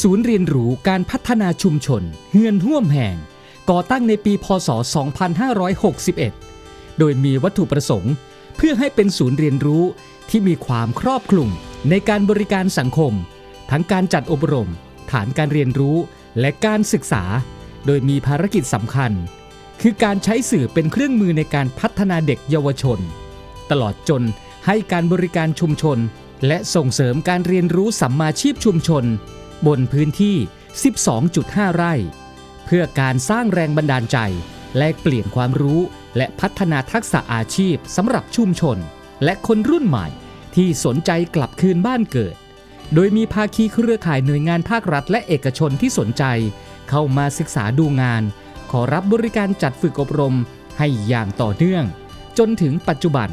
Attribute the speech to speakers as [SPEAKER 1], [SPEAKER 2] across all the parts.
[SPEAKER 1] ศูนย์เรียนรู้การพัฒนาชุมชน เฮือนห่วมแห่ง ก่อตั้งในปีพศ 2561 โดยมีวัตถุประสงค์ เพื่อให้เป็นศูนย์เรียนรู้ที่มีความครอบคลุมในการบริการสังคม ทั้งการจัดอบรม ฐานการเรียนรู้และการศึกษา โดยมีภารกิจสำคัญ คือการใช้สื่อเป็นเครื่องมือในการพัฒนาเด็กเยาวชน ตลอดจนให้การบริการชุมชน และส่งเสริมการเรียนรู้สัมมาชีพชุมชน บนพื้นที่ 12.5 ไร่ เพื่อการสร้างแรงบันดาลใจ แลกเปลี่ยนความรู้และพัฒนาทักษะอาชีพสำหรับชุมชน และคนรุ่นใหม่ที่สนใจกลับคืนบ้านเกิด โดยมีภาคีเครือข่ายหน่วยงานภาครัฐ และเอกชนที่สนใจ เข้ามาศึกษาดูงาน ขอรับบริการจัดฝึกอบรมให้อย่างต่อเนื่อง จนถึงปัจจุบัน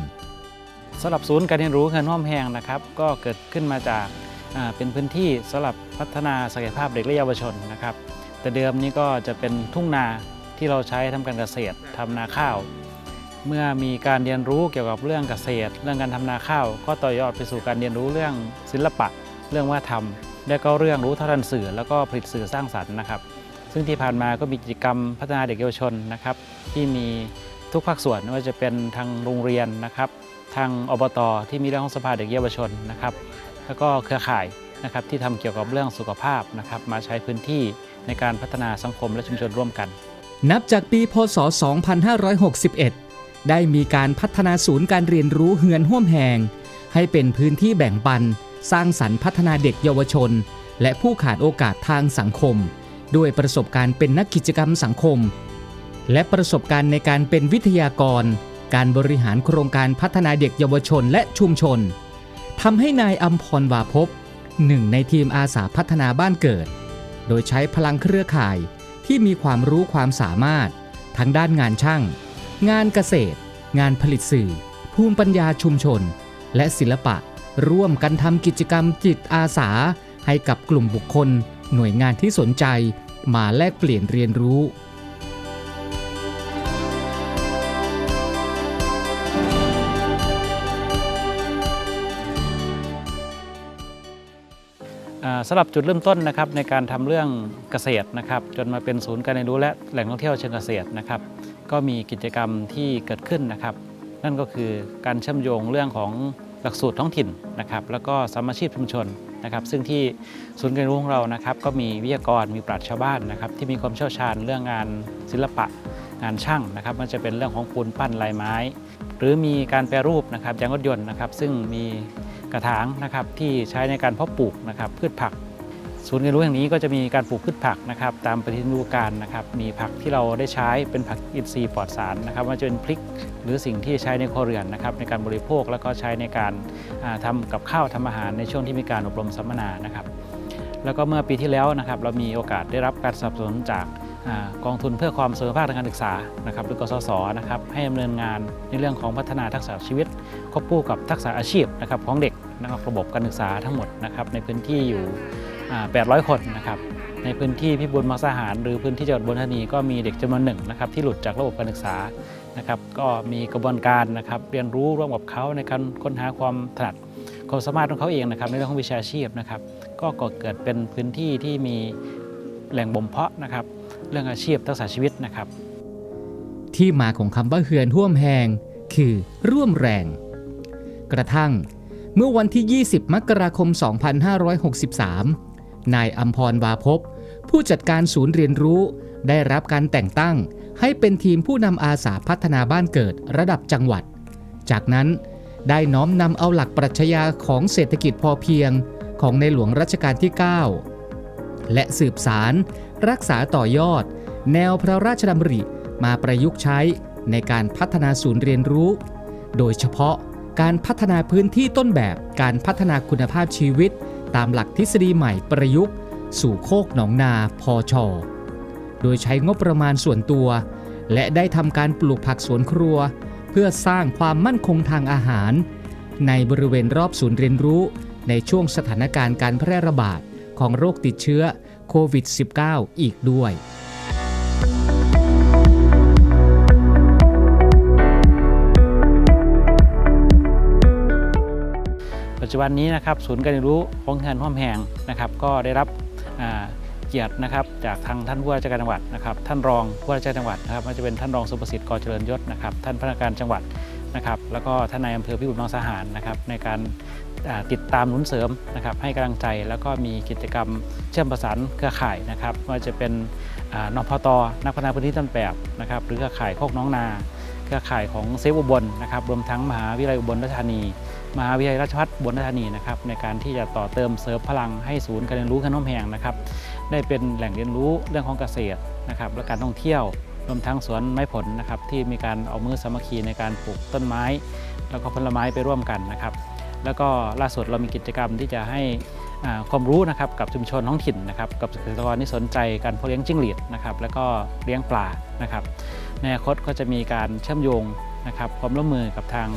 [SPEAKER 2] สำหรับศูนย์การเรียนรู้เงินห้อมแหงนะครับ ก็เกิดขึ้นมาจาก เป็นพื้นที่สำหรับพัฒนาศักยภาพเด็กและเยาวชนนะครับ แต่เดิมนี้ก็จะเป็นทุ่งนาที่เราใช้ทำการเกษตรทำนาข้าว เมื่อมีการเรียนรู้เกี่ยวกับเรื่องเกษตร เรื่องการทำนาข้าว ก็ต่อยอดไปสู่การเรียนรู้เรื่องศิลปะ เรื่องวัฒนธรรม และก็เรื่องรู้เท่าทันสื่อ แล้วก็ผลิตสื่อสร้างสรรค์นะครับ ซึ่งที่ผ่านมาก็มีกิจกรรมพัฒนาเด็กเยาวชนนะครับ ที่มีทุกภาคส่วนไม่ว่าจะเป็นทางโรงเรียนนะครับ ทางอบตที่มีเรื่องของสภาเด็กเยาวชนนะครับ แล้วก็เครือข่ายนะครับที่ทำเกี่ยวกับเรื่องสุขภาพนะครับมาใช้พื้นที่ในการพัฒนาสังคมและชุมชนร่วมกัน
[SPEAKER 1] นับจากปีพศ 2561 ได้มีการพัฒนาศูนย์การเรียนรู้เฮือนห่วมแหงให้เป็นพื้นที่แบ่งปัน สร้างสรรค์พัฒนาเด็กเยาวชน และผู้ขาดโอกาสทางสังคม ด้วยประสบการณ์เป็นนักกิจกรรมสังคม และประสบการณ์ในการเป็นวิทยากร การบริหารโครงการพัฒนาเด็กเยาวชนและชุมชน ทำให้นายอัมพรวาภพหนึ่งในทีมอาสาพัฒนาบ้านเกิด โดยใช้พลังเครือข่ายที่มีความรู้ความสามารถ ทั้งด้านงานช่าง งานเกษตร งานผลิตสื่อ ภูมิปัญญาชุมชน และศิลปะ ร่วมกันทำกิจกรรมจิตอาสา ให้กับกลุ่มบุคคล หน่วยงานที่สนใจ มาแลกเปลี่ยนเรียนรู้
[SPEAKER 2] สำหรับจุดเริ่มต้นนะครับในการทำเรื่องเกษตรนะครับ จนมาเป็นศูนย์การเรียนรู้และแหล่งท่องเที่ยวเชิงเกษตรนะครับ ก็มีกิจกรรมที่เกิดขึ้นนะครับ นั่นก็คือการเชื่อมโยงเรื่องของหลักสูตรท้องถิ่นนะครับ แล้วก็สามาชีพชุมชนนะครับ ซึ่งที่ศูนย์การเรียนรู้ของเรานะครับ ก็มีวิทยากรมีปราชญ์ชาวบ้านนะครับ ที่มีความเชี่ยวชาญเรื่องงานศิลปะงานช่างนะครับ มันจะเป็นเรื่องของปูนปั้นลายไม้ หรือมีการแปรรูปนะครับยางรถยนต์นะครับ ซึ่งมี กระถางนะครับที่ใช้ในการเพาะปลูกนะครับพืชผัก ศูนย์เรียนรู้แห่งนี้ก็จะมีการปลูกพืชผักนะครับตามปฏิทินฤดูกาลนะครับมีผักที่เราได้ใช้เป็นผักอินทรีย์ปลอดสารนะครับว่าจะเป็นพริกหรือสิ่งที่ใช้ในครัวเรือนนะครับในการบริโภคแล้วก็ใช้ในการอ่าทำกับข้าวทำอาหารในช่วงที่มีการอบรมสัมมนานะครับแล้วก็เมื่อปีที่แล้วนะครับเรามีโอกาสได้รับการสนับสนุนจากอกองทุนเพื่อความเสมอภาคทางการศึกษานะครับหรือกสศนะครับให้ดำเนินงานในเรื่องของพัฒนาทักษะชีวิตควบคู่กับทักษะอาชีพนะครับของเด็ก นะครับระบบการศึกษาทั้งหมดนะครับในพื้นที่อยู่ 800 คนนะครับในพื้นที่พิบูลมังสาหาร หรือพื้นที่จังหวัดบุรีธานีก็มีเด็กจำนวนหนึ่งนะครับที่หลุดจากระบบการศึกษานะครับก็มีกระบวนการนะครับเรียนรู้ร่วมกับเขาในการค้นหาความถนัดความสามารถของเขาเองนะครับในเรื่องของวิชาชีพนะครับก็ก่อเกิดเป็นพื้นที่ที่มีแหล่งบ่มเพาะนะครับเรื่องอาชีพทักษะชีวิตนะครับ
[SPEAKER 1] ที่มาของคำว่าเฮือนห่วมแหงคือร่วมแรง กระทั่ง เมื่อวันที่ 20 มกราคม 2563 นายอัมพรวาภพผู้จัดการศูนย์เรียนรู้ ได้รับการแต่งตั้ง ให้เป็นทีมผู้นำอาสาพัฒนาบ้านเกิดระดับจังหวัด จากนั้นได้น้อมนำเอาหลักปรัชญาของเศรษฐกิจพอเพียงของในหลวงรัชกาลที่ 9 และสืบสาร รักษาต่อยอด แนวพระราชดำริมาประยุกต์ใช้ในการพัฒนาศูนย์เรียนรู้ โดยเฉพาะ การพัฒนาพื้นที่ต้นแบบการพัฒนาคุณภาพชีวิต ตามหลักทฤษฎีใหม่ประยุกต์ สู่โคกหนองนาพอชอโดยใช้งบประมาณส่วนตัว และได้ทำการปลูกผักสวนครัว เพื่อสร้างความมั่นคงทางอาหาร ในบริเวณรอบศูนย์เรียนรู้ ในช่วงสถานการณ์การแพร่ระบาดของโรคติดเชื้อโควิด -19 อีกด้วย
[SPEAKER 2] ปัจจุบันนี้นะครับศูนย์การเรียนรู้ป้องกันห้อมแหงนะครับ ก็ได้รับเกียรตินะครับจากทางท่านผู้ว่าราชการจังหวัดนะครับ ท่านรองผู้ว่าราชการจังหวัดนะครับไม่ว่าจะเป็นท่านรองสุประสิทธิ์กอเจริญยศนะครับ ท่านพนักงานจังหวัดนะครับ แล้วก็ท่านนายอำเภอพิบูลมังสาหารนะครับในการติดตามหนุนเสริมนะครับให้กำลังใจแล้วก็มีกิจกรรมเชื่อมประสานเครือข่ายนะครับไม่ว่าจะเป็นนพตนักพัฒนาพื้นที่ต้นแบบนะครับหรือเครือข่ายโคกน้องนา เครือข่ายของเซฟอุบลนะครับรวมทั้งมหาวิทยาลัยอุบลราชธานี มหาวิทยาลัยราชภัฏอุบลราชธานีนะครับในการที่จะต่อเติมเสริมพลังให้ศูนย์การเรียนรู้ขนมแหงนะครับได้เป็นแหล่งเรียนรู้เรื่องของเกษตรนะครับและการท่องเที่ยวรวมทั้งสวนไม้ผลนะครับที่มีการเอามือสามัคคีในการปลูกต้นไม้ แล้วก็ผลไม้ไปร่วมกันนะครับ แล้วก็ล่าสุดเรามีกิจกรรมที่จะให้ความรู้นะครับกับชุมชนท้องถิ่นนะครับกับเกษตรกรที่สนใจการเพาะเลี้ยงจิ้งหรีดนะครับแล้วก็เลี้ยงปลานะครับในอนาคตก็จะมีการเชื่อมโยงนะครับความร่วมมือกับทาง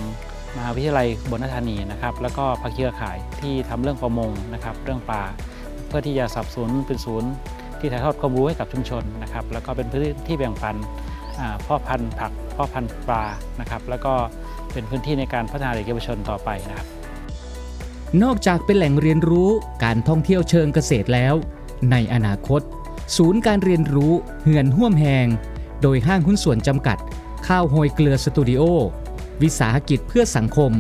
[SPEAKER 2] มหาวิทยาลัยบลราชธานีนะครับ แล้วก็ภาคีเครือข่ายที่ทำเรื่องประมงนะครับ เรื่องปลา เพื่อที่จะสับสนเป็นศูนย์ ที่ถ่ายทอดความรู้ให้กับชุมชนนะครับ แล้วก็เป็นพื้นที่แบ่งปันอ่าพ่อพันธุ์ผักพ่อพันธุ์ปลานะครับ แล้วก็เป็นพื้นที่ในการพัฒนาเด็กเยาวชนต่อไปนะครับ
[SPEAKER 1] นอกจากเป็นแหล่งเรียนรู้การท่องเที่ยวเชิงเกษตรแล้ว ในอนาคต ศูนย์การเรียนรู้เหือนห่วมแหงโดยห้างหุ้นส่วนจำกัด ข้าวโฮยเกลือสตูดิโอ วิสาหกิจเพื่อสังคม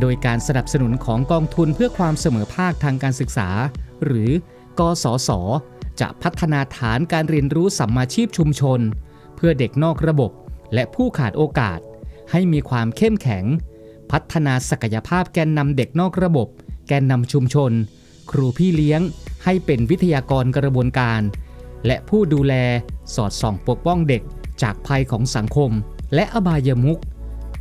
[SPEAKER 1] โดยการสนับสนุนของกองทุนเพื่อความเสมอภาคทางการศึกษา หรือกสศจะพัฒนาฐานการเรียนรู้สัมมาชีพชุมชน เพื่อเด็กนอกระบบและผู้ขาดโอกาส ให้มีความเข้มแข็ง พัฒนาศักยภาพแกนนำเด็กนอกระบบ แกนนำชุมชน ครูพี่เลี้ยง ให้เป็นวิทยากรกระบวนการ และผู้ดูแลสอดส่องปกป้องเด็กจากภัยของสังคม และอบายมุข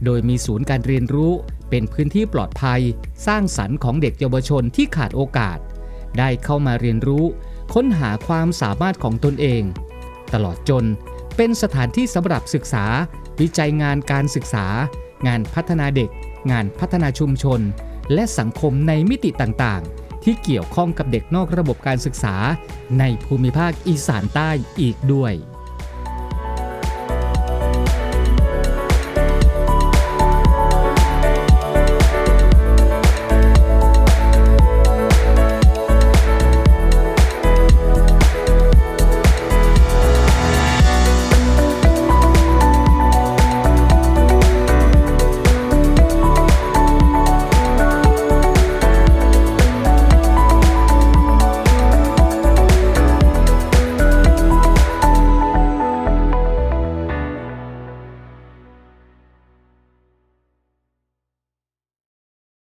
[SPEAKER 1] โดยมีศูนย์การเรียนรู้เป็นพื้นที่ปลอดภัย สร้างสรรค์ของเด็กเยาวชนที่ขาดโอกาส ได้เข้ามาเรียนรู้ ค้นหาความสามารถของตนเอง ตลอดจนเป็นสถานที่สำหรับศึกษา วิจัยงานการศึกษา งานพัฒนาเด็ก งานพัฒนาชุมชน และสังคมในมิติต่างๆ ที่เกี่ยวข้องกับเด็กนอกระบบการศึกษา ในภูมิภาคอีสานใต้อีกด้วย